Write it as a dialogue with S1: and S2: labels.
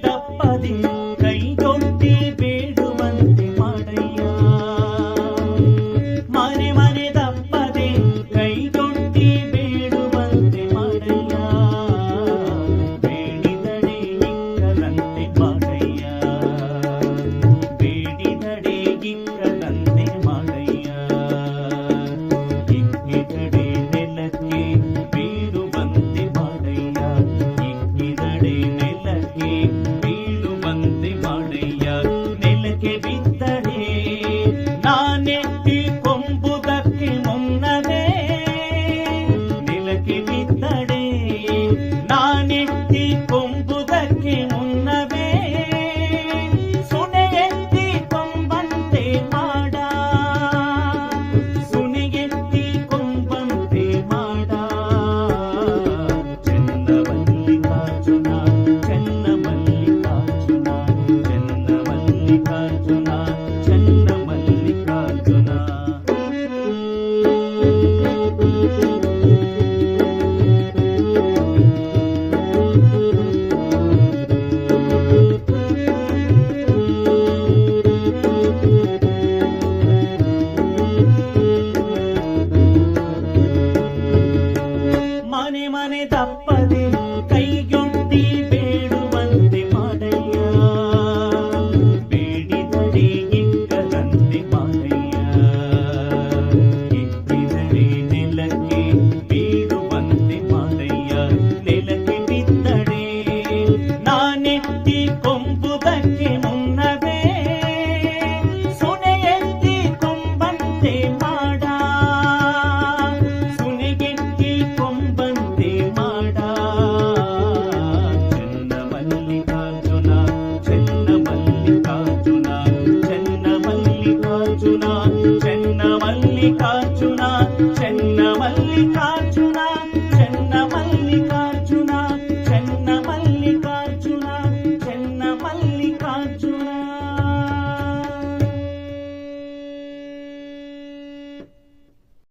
S1: ತಪ್ಪದೆ ಕೈಗೊಟ್ಟಿ ಬೇಡುವಂತೆ ಮಾಡಯ್ಯ. ಮನೆ ಮನೆ ತಪ್ಪದೆ ಕೈಗೊಟ್ಟಿ ಬೇಡುವಂತೆ ಮಾಡಯ್ಯ. ಬೇಡಿದಡೆ ಇಂಗಲಂತೆ ಮಾಡ திருப்பதி கையோ சென்ன மல்லிகார்